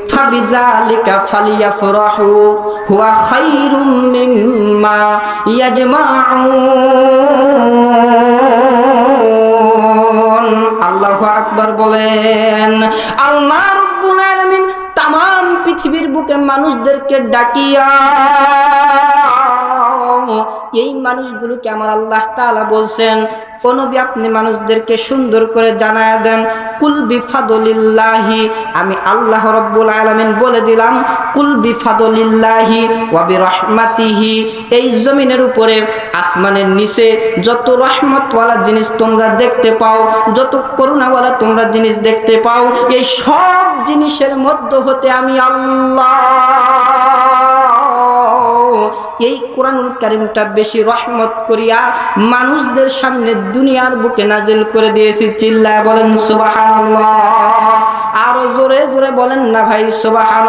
فبذلك فليفرحوا هو خير مما يجمعون আল্লাহ আকবার বলেন আল্লাহ রব্বুল আলামিন তাম পৃথিবীর বুকে মানুষদেরকে ডাকিয়া এই মানুষগুলোকে আমার আল্লাহ তাআলা বলছেন, ও নবী, আপনি মানুষদেরকে সুন্দর করে জানায় দেন, কুল বিফাদলিল্লাহি আমি আল্লাহ রব্বুল আলামিন বলে দিলাম, কুল বিফাদলিল্লাহি ওয়া রহমাতিহি এই জমিনের উপরে, আসমানের নিচে, যত রহমতওয়ালা জিনিস তোমরা দেখতে পাও, যত করুণাওয়ালা তোমরা জিনিস দেখতে পাও, এই সব জিনিসের মধ্য হতে আমি আল্লাহ এই কোরআনুল কারিমটা বেশি রহমত করিয়া মানুষদের সামনে দুনিয়ার বুকে নাজিল করে দিয়েছি। চিল্লা বলেন সুবাহ আরও জোরে জোরে বলেন না ভাই সুবাহান